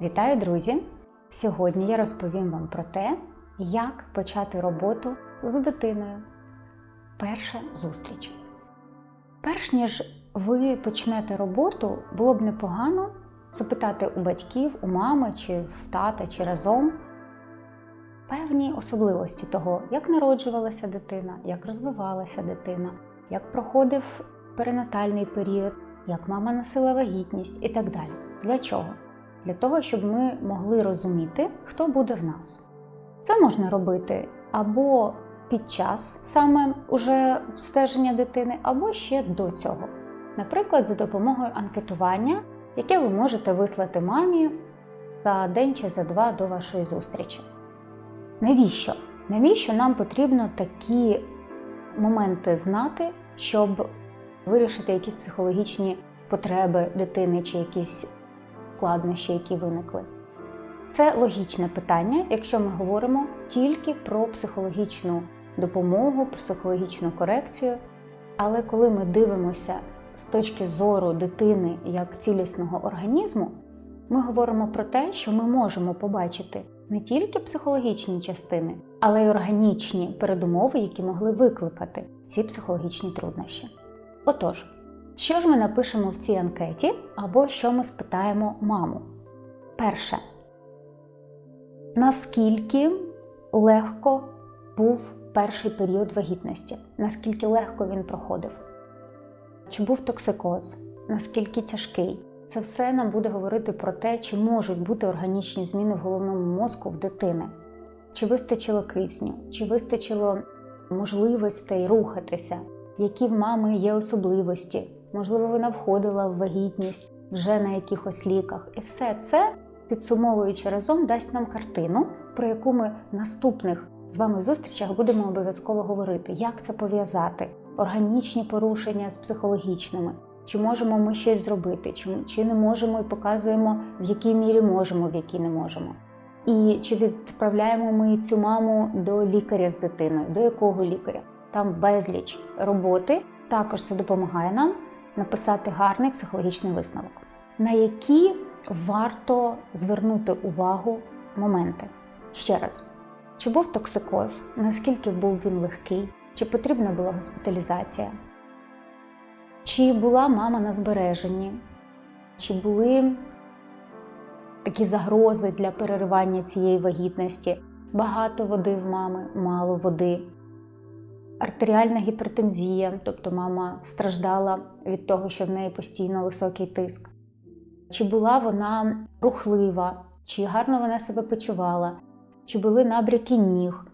Вітаю, друзі! Сьогодні я розповім вам про те, як почати роботу з дитиною. Перша зустріч. Перш ніж ви почнете роботу, було б непогано запитати у батьків, у мами чи в тата, чи разом певні особливості того, як народжувалася дитина, як розвивалася дитина, як проходив перинатальний період, як мама носила вагітність і так далі. Для чого? Для того, щоб ми могли розуміти, хто буде в нас. Це можна робити або під час саме уже стеження дитини, або ще до цього. Наприклад, за допомогою анкетування, яке ви можете вислати мамі за день чи за два до вашої зустрічі. Навіщо? Навіщо нам потрібно такі моменти знати, щоб вирішити якісь психологічні потреби дитини чи якісь складнощі, які виникли? Це логічне питання, якщо ми говоримо тільки про психологічну допомогу, психологічну корекцію. Але коли ми дивимося з точки зору дитини як цілісного організму, ми говоримо про те, що ми можемо побачити не тільки психологічні частини, але й органічні передумови, які могли викликати ці психологічні труднощі. Отож, що ж ми напишемо в цій анкеті, або що ми спитаємо маму? Перше, наскільки легко був перший період вагітності, наскільки легко він проходив? Чи був токсикоз, наскільки тяжкий? Це все нам буде говорити про те, чи можуть бути органічні зміни в головному мозку в дитини, чи вистачило кисню, чи вистачило можливостей рухатися, які в мами є особливості. Можливо, вона входила в вагітність вже на якихось ліках. І все це, підсумовуючи разом, дасть нам картину, про яку ми наступних з вами зустрічах будемо обов'язково говорити, як це пов'язати, органічні порушення з психологічними. Чи можемо ми щось зробити, чи, чи не можемо і показуємо, в якій мірі можемо, в якій не можемо. І чи відправляємо ми цю маму до лікаря з дитиною, до якого лікаря? Там безліч роботи. Також це допомагає нам написати гарний психологічний висновок, на які варто звернути увагу моменти. Ще раз, чи був токсикоз, наскільки був він легкий, чи потрібна була госпіталізація? Чи була мама на збереженні, чи були такі загрози для переривання цієї вагітності? Багато води в мами, мало води. Артеріальна гіпертензія, тобто мама страждала від того, що в неї постійно високий тиск. Чи була вона рухлива, чи гарно вона себе почувала, чи були набряки ніг,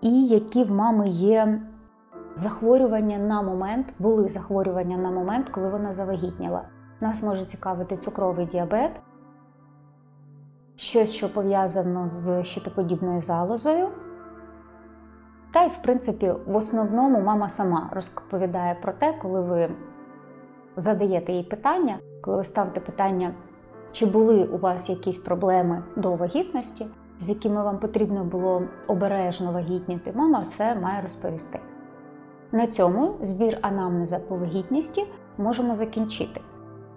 і які в мами є захворювання на момент, були захворювання на момент, коли вона завагітніла. Нас може цікавити цукровий діабет, щось, що пов'язано з щитоподібною залозою. Та й, в принципі, в основному мама сама розповідає про те, коли ви задаєте їй питання, коли ви ставите питання, чи були у вас якісь проблеми до вагітності, з якими вам потрібно було обережно вагітніти, мама це має розповісти. На цьому збір анамнеза по вагітності можемо закінчити.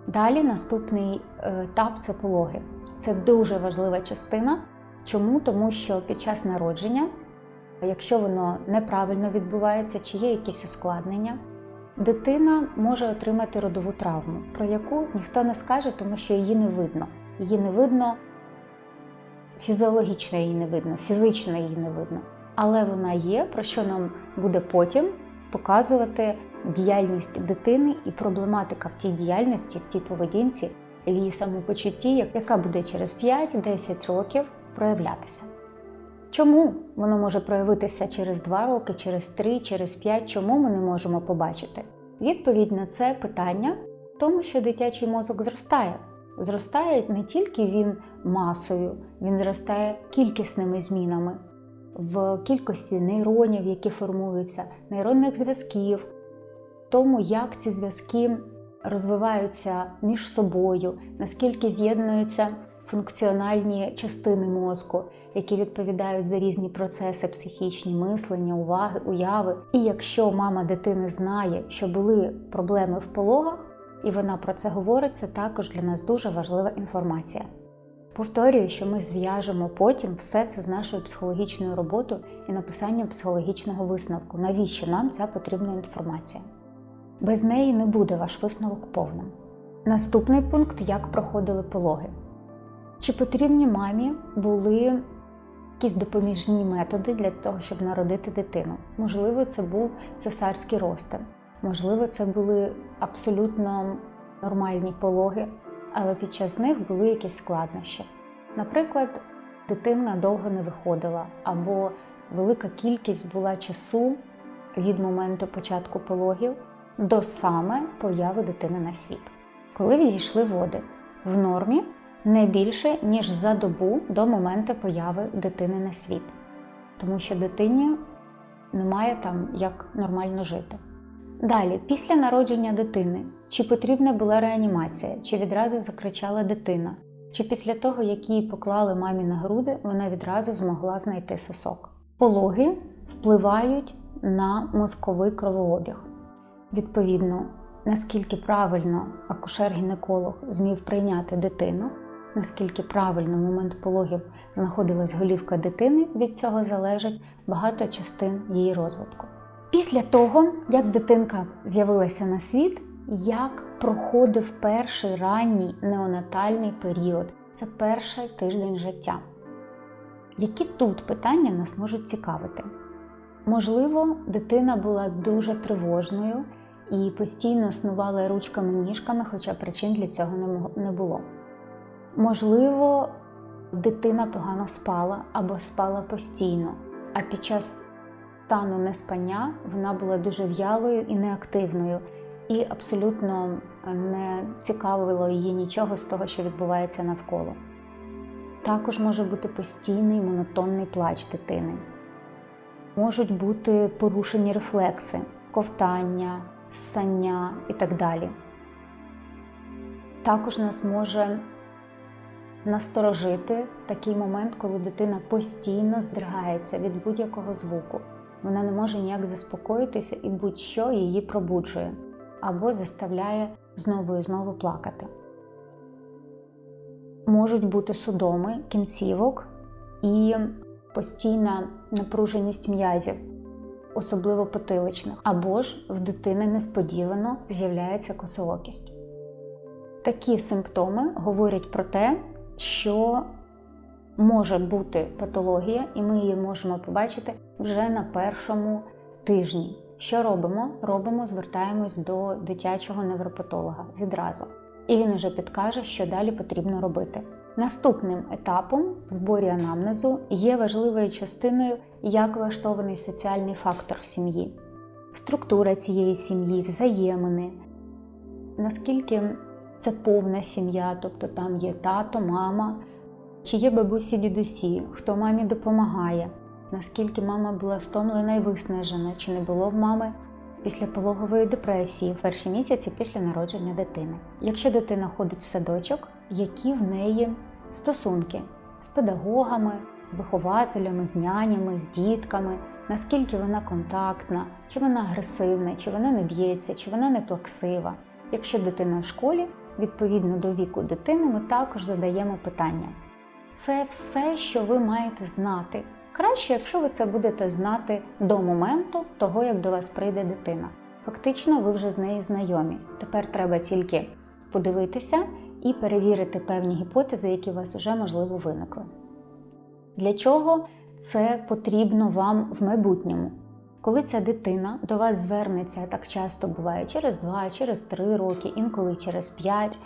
Далі наступний етап це пологи. Це дуже важлива частина. Чому? Тому що під час народження, якщо воно неправильно відбувається, чи є якісь ускладнення, дитина може отримати родову травму, про яку ніхто не скаже, тому що її не видно. Її не видно, фізіологічно її не видно, фізично її не видно. Але вона є, про що нам буде потім показувати діяльність дитини і проблематика в тій діяльності, в тій поведінці, в її самопочутті, яка буде через 5-10 років проявлятися. Чому воно може проявитися через 2 роки, через 3, через 5, чому ми не можемо побачити? Відповідь на це питання в тому, що дитячий мозок зростає. Зростає не тільки він масою, він зростає кількісними змінами в кількості нейронів, які формуються, нейронних зв'язків, тому, як ці зв'язки розвиваються між собою, наскільки з'єднуються функціональні частини мозку, які відповідають за різні процеси психічні, мислення, уваги, уяви. І якщо мама дитини знає, що були проблеми в пологах, і вона про це говорить, це також для нас дуже важлива інформація. Повторюю, що ми зв'яжемо потім все це з нашою психологічною роботою і написанням психологічного висновку. Навіщо нам ця потрібна інформація? Без неї не буде ваш висновок повним. Наступний пункт як проходили пологи. Чи потрібні мамі були якісь допоміжні методи для того, щоб народити дитину? Можливо, це був цесарський розтин, можливо, це були абсолютно нормальні пологи, але під час них були якісь складнощі. Наприклад, дитина довго не виходила, або велика кількість була часу від моменту початку пологів до саме появи дитини на світ. Коли відійшли води в нормі не більше, ніж за добу до моменту появи дитини на світ, тому що дитині немає там як нормально жити. Далі, після народження дитини, чи потрібна була реанімація, чи відразу закричала дитина, чи після того, як її поклали мамі на груди, вона відразу змогла знайти сосок. Пологи впливають на мозковий кровообіг. Відповідно, наскільки правильно акушер-гінеколог змів прийняти дитину, наскільки правильно в момент пологів знаходилась голівка дитини, від цього залежить багато частин її розвитку. Після того, як дитинка з'явилася на світ, як проходив перший ранній неонатальний період, це перший тиждень життя. Які тут питання нас можуть цікавити? Можливо, дитина була дуже тривожною і постійно снувала ручками-ніжками, хоча причин для цього не було. Можливо, дитина погано спала або спала постійно, а під час стану неспання вона була дуже в'ялою і неактивною, і абсолютно не цікавило її нічого з того, що відбувається навколо. Також може бути постійний монотонний плач дитини. Можуть бути порушені рефлекси, ковтання, ссання і так далі. Також нас може насторожити такий момент, коли дитина постійно здригається від будь-якого звуку. Вона не може ніяк заспокоїтися і будь-що її пробуджує або заставляє знову і знову плакати. Можуть бути судоми кінцівок і постійна напруженість м'язів, особливо потиличних, або ж в дитини несподівано з'являється коцоокість. Такі симптоми говорять про те, що може бути патологія, і ми її можемо побачити вже на першому тижні. Що робимо? Робимо, звертаємось до дитячого невропатолога відразу. І він уже підкаже, що далі потрібно робити. Наступним етапом в зборі анамнезу є важливою частиною, як влаштований соціальний фактор в сім'ї, структура цієї сім'ї, взаємини, наскільки це повна сім'я, тобто там є тато, мама, чи є бабусі дідусі, хто мамі допомагає, наскільки мама була стомлена і виснажена, чи не було в мами післяпологової депресії в перші місяці після народження дитини. Якщо дитина ходить в садочок, які в неї стосунки з педагогами, з вихователями, з нянями, з дітками, наскільки вона контактна, чи вона агресивна, чи вона не б'ється, чи вона не плаксива. Якщо дитина в школі, відповідно до віку дитини, ми також задаємо питання. Це все, що ви маєте знати. Краще, якщо ви це будете знати до моменту того, як до вас прийде дитина. Фактично, ви вже з нею знайомі. Тепер треба тільки подивитися і перевірити певні гіпотези, які у вас вже можливо виникли. Для чого це потрібно вам в майбутньому? Коли ця дитина до вас звернеться, так часто буває через 2, через 3 роки, інколи через 5,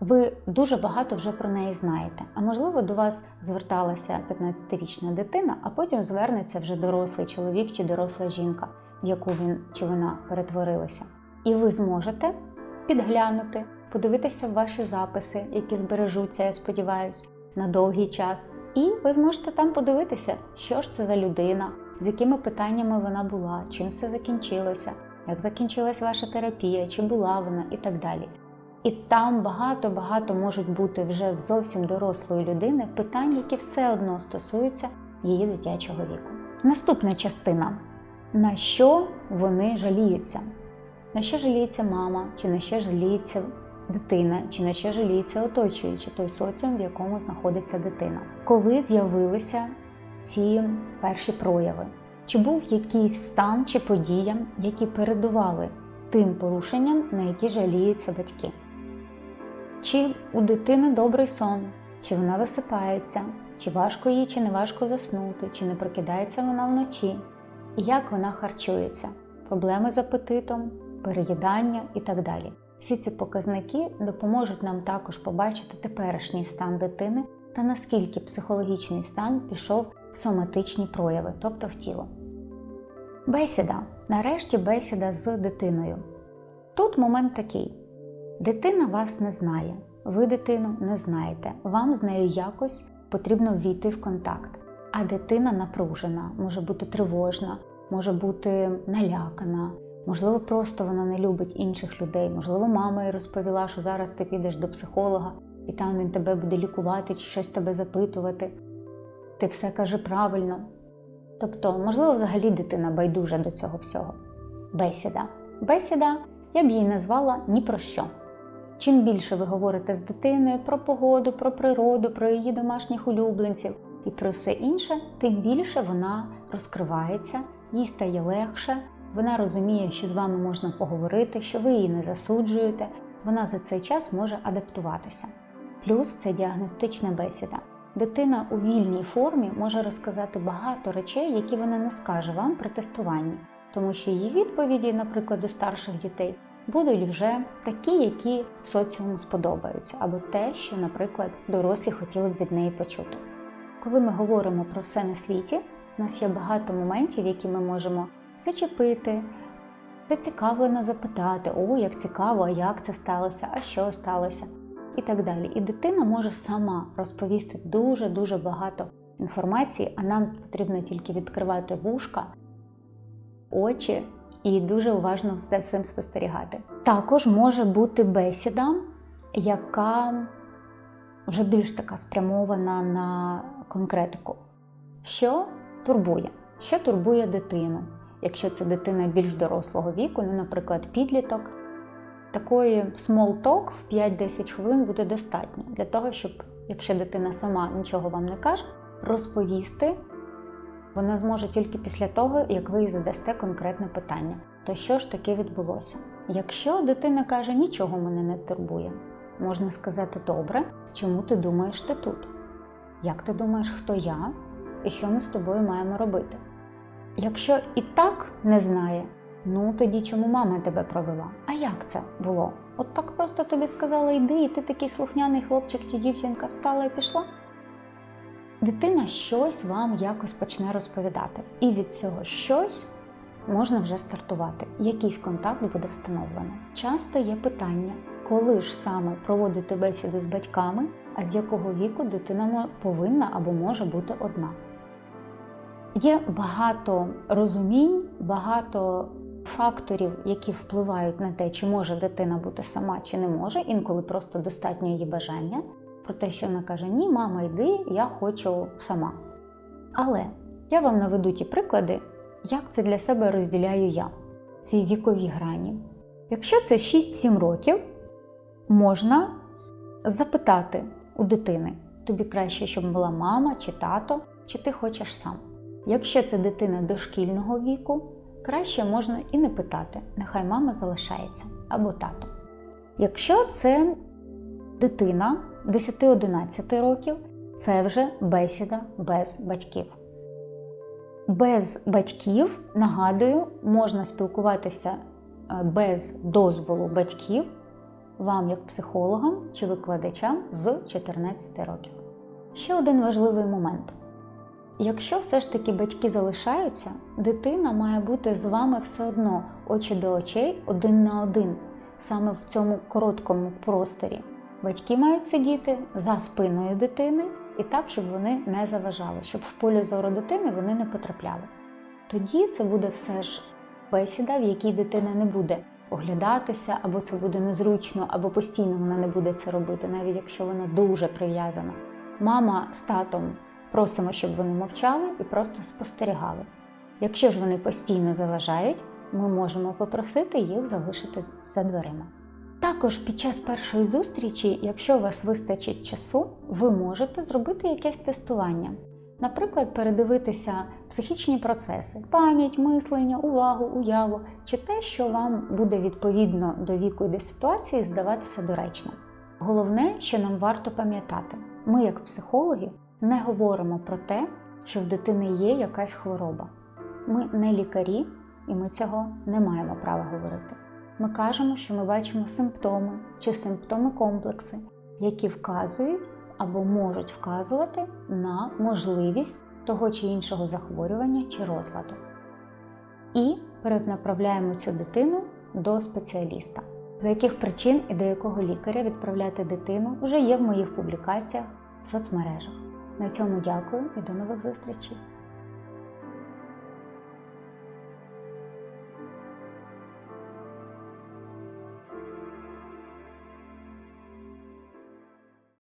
ви дуже багато вже про неї знаєте. А можливо, до вас зверталася 15-річна дитина, а потім звернеться вже дорослий чоловік чи доросла жінка, в яку він чи вона перетворилася. І ви зможете підглянути, подивитися ваші записи, які збережуться, я сподіваюся, на довгий час. І ви зможете там подивитися, що ж це за людина, з якими питаннями вона була, чим все закінчилося, як закінчилась ваша терапія, чи була вона і так далі. І там багато-багато можуть бути вже в зовсім дорослої людини питань, які все одно стосуються її дитячого віку. Наступна частина: на що вони жаліються? На що жаліється мама, чи на що жаліється дитина, чи на що жаліється оточуючи той соціум, в якому знаходиться дитина. Коли з'явилися ці перші прояви? Чи був якийсь стан чи подія, які передували тим порушенням, на які жаліються батьки? Чи у дитини добрий сон, чи вона висипається, чи важко їй, чи не важко заснути, чи не прокидається вона вночі, і як вона харчується, проблеми з апетитом, переїдання і так далі. Всі ці показники допоможуть нам також побачити теперішній стан дитини та наскільки психологічний стан пішов соматичні прояви, тобто в тіло. Бесіда. Нарешті бесіда з дитиною. Тут момент такий: дитина вас не знає, ви дитину не знаєте, вам з нею якось потрібно ввійти в контакт. А дитина напружена, може бути тривожна, може бути налякана, можливо, просто вона не любить інших людей. Можливо, мама їй розповіла, що зараз ти підеш до психолога, і там він тебе буде лікувати чи щось тебе запитувати. Ти все каже правильно. Тобто, можливо, взагалі дитина байдужа до цього всього. Бесіда. Бесіда я б її назвала ні про що. Чим більше ви говорите з дитиною про погоду, про природу, про її домашніх улюбленців і про все інше, тим більше вона розкривається, їй стає легше, вона розуміє, що з вами можна поговорити, що ви її не засуджуєте, вона за цей час може адаптуватися. Плюс це діагностична бесіда. Дитина у вільній формі може розказати багато речей, які вона не скаже вам при тестуванні, тому що її відповіді, наприклад, у старших дітей, будуть вже такі, які соціуму сподобаються, або те, що, наприклад, дорослі хотіли б від неї почути. Коли ми говоримо про все на світі, у нас є багато моментів, які ми можемо зачепити, зацікавлено запитати, о, як цікаво, а як це сталося, а що сталося, і так далі. І дитина може сама розповісти дуже-дуже багато інформації, а нам потрібно тільки відкривати вушка, очі і дуже уважно за цим спостерігати. Також може бути бесіда, яка вже більш така спрямована на конкретику. Що турбує? Що турбує дитину? Якщо це дитина більш дорослого віку, ну, наприклад, підліток, такої small talk в 5-10 хвилин буде достатньо для того, щоб, якщо дитина сама нічого вам не каже, розповісти вона зможе тільки після того, як ви їй задасте конкретне питання. То що ж таке відбулося? Якщо дитина каже, нічого мене не турбує, можна сказати, добре, чому ти думаєш ти тут? Як ти думаєш, хто я і що ми з тобою маємо робити? Якщо і так не знає, ну тоді чому мама тебе провела? А як це було? От так просто тобі сказала йди, і ти такий слухняний хлопчик чи дівчинка встала і пішла? Дитина щось вам якось почне розповідати, і від цього щось можна вже стартувати. Якийсь контакт буде встановлено. Часто є питання, коли ж саме проводити бесіду з батьками, а з якого віку дитина повинна або може бути одна. Є багато розумінь, багато факторів, які впливають на те, чи може дитина бути сама, чи не може, інколи просто достатньо її бажання про те, що вона каже: Ні, мама, йди, я хочу сама. Але я вам наведу ті приклади, як це для себе розділяю я, ці вікові грані. Якщо це 6-7 років, можна запитати у дитини: тобі краще, щоб була мама чи тато, чи ти хочеш сам. Якщо це дитина дошкільного віку, краще можна і не питати, нехай мама залишається або тато. Якщо це дитина 10-11 років це вже бесіда без батьків. Без батьків, нагадую, можна спілкуватися е, без дозволу батьків, вам, як психологам чи викладачам з 14 років. Ще один важливий момент. Якщо все ж таки батьки залишаються, дитина має бути з вами все одно очі до очей один на один, саме в цьому короткому просторі. Батьки мають сидіти за спиною дитини і так, щоб вони не заважали, щоб в полі зору дитини вони не потрапляли. Тоді це буде все ж бесіда, в якій дитина не буде оглядатися, або це буде незручно, або постійно вона не буде це робити, навіть якщо вона дуже прив'язана. Мама з татом просимо, щоб вони мовчали і просто спостерігали. Якщо ж вони постійно заважають, ми можемо попросити їх залишити за дверима. Також під час першої зустрічі, якщо у вас вистачить часу, ви можете зробити якесь тестування. Наприклад, передивитися психічні процеси, пам'ять, мислення, увагу, уяву чи те, що вам буде відповідно до віку і до ситуації здаватися доречним. Головне, що нам варто пам'ятати, ми, як психологи, не говоримо про те, що в дитини є якась хвороба. Ми не лікарі, і ми цього не маємо права говорити. Ми кажемо, що ми бачимо симптоми чи симптоми комплекси, які вказують або можуть вказувати на можливість того чи іншого захворювання чи розладу. І перенаправляємо цю дитину до спеціаліста. За яких причин і до якого лікаря відправляти дитину вже є в моїх публікаціях в соцмережах. На цьому дякую і до нових зустрічей!